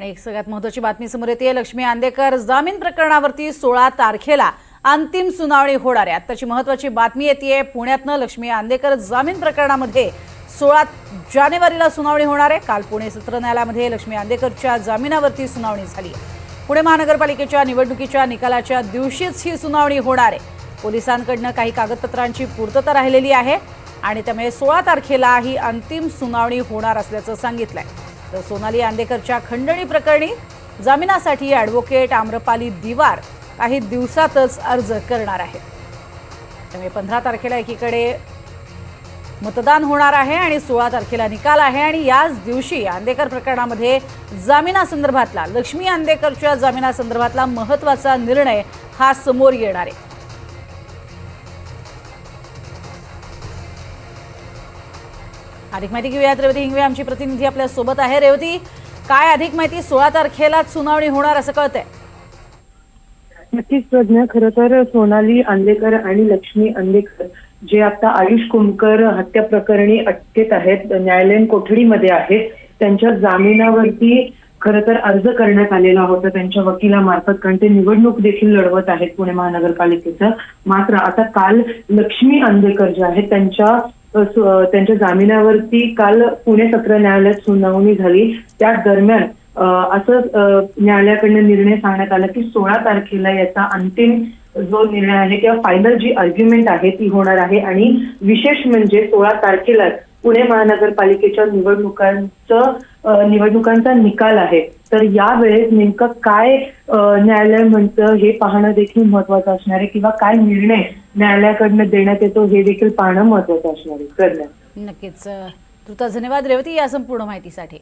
आणि एक सगळ्यात महत्वाची बातमी समोर येते. लक्ष्मी आंदेकर जामीन प्रकरणावरती सोळा तारखेला अंतिम सुनावणी होणार आहे. आत्ताची महत्वाची बातमी येते पुण्यातनं लक्ष्मी आंदेकर जामीन प्रकरणामध्ये सोळा जानेवारीला सुनावणी होणार आहे. काल पुणे सत्र न्यायालयामध्ये लक्ष्मी आंदेकरच्या जामिनावरती सुनावणी झाली. पुणे महानगरपालिकेच्या निवडणुकीच्या निकालाच्या दिवशीच ही सुनावणी होणार आहे. पोलिसांकडनं काही कागदपत्रांची पूर्तता राहिलेली आहे आणि त्यामुळे सोळा तारखेला ही अंतिम सुनावणी होणार असल्याचं सांगितलं आहे तर सोनाली आंदेकरच्या खंडणी प्रकरणी जामिनासाठी ॲडव्होकेट आम्रपाली दिवार काही दिवसातच अर्ज करणार आहे त्यामुळे पंधरा तारखेला एकीकडे मतदान होणार आहे आणि सोळा तारखेला निकाल आहे आणि याच दिवशी आंदेकर प्रकरणामध्ये जामिनासंदर्भातला लक्ष्मी आंदेकरच्या जामिनासंदर्भातला महत्त्वाचा निर्णय हा समोर येणार आहे. अधिक माहिती घेऊयात. रेवती हिंगवे आमची प्रतिनिधी आपल्यासोबत आहे. रेवती काय अधिक माहिती? सोळा तारखेलाच सुनावणी होणार असं कळतंय. नक्कीच प्रज्ञा. खरं तर सोनाली आंदेकर आणि लक्ष्मी आंदेकर जे आता आयुष कुमकर हत्या प्रकरणी अटकेत आहेत न्यायालयीन कोठडीमध्ये आहेत त्यांच्या जामिनावरती खरं तर अर्ज करण्यात आलेला होता. त्यांच्या वकिलामार्फत कारण ते निवडणूक देखील लढवत आहेत पुणे महानगरपालिकेचं. मात्र आता काल लक्ष्मी आंदेकर जे आहेत त्यांच्या त्यांच्या जामिनावरती काल पुणे सत्र न्यायालयात सुनावणी झाली. त्या दरम्यान असं न्यायालयाकडनं निर्णय सांगण्यात आला की सोळा तारखेला याचा अंतिम जो निर्णय आहे किंवा फायनल जी आर्ग्युमेंट आहे ती होणार आहे. आणि विशेष म्हणजे सोळा तारखेला पुणे महानगरपालिकेच्या निवडणुकांचं निवडणुकांचा निकाल आहे. तर यावेळेस नेमकं काय न्यायालय म्हणतं हे पाहणं देखील महत्वाचं असणार आहे किंवा काय निर्णय न्यायालयाकडनं देण्यात येतो हे देखील पाहणं महत्वाचं असणार आहे. नक्कीच. धन्यवाद रेवती या संपूर्ण माहितीसाठी.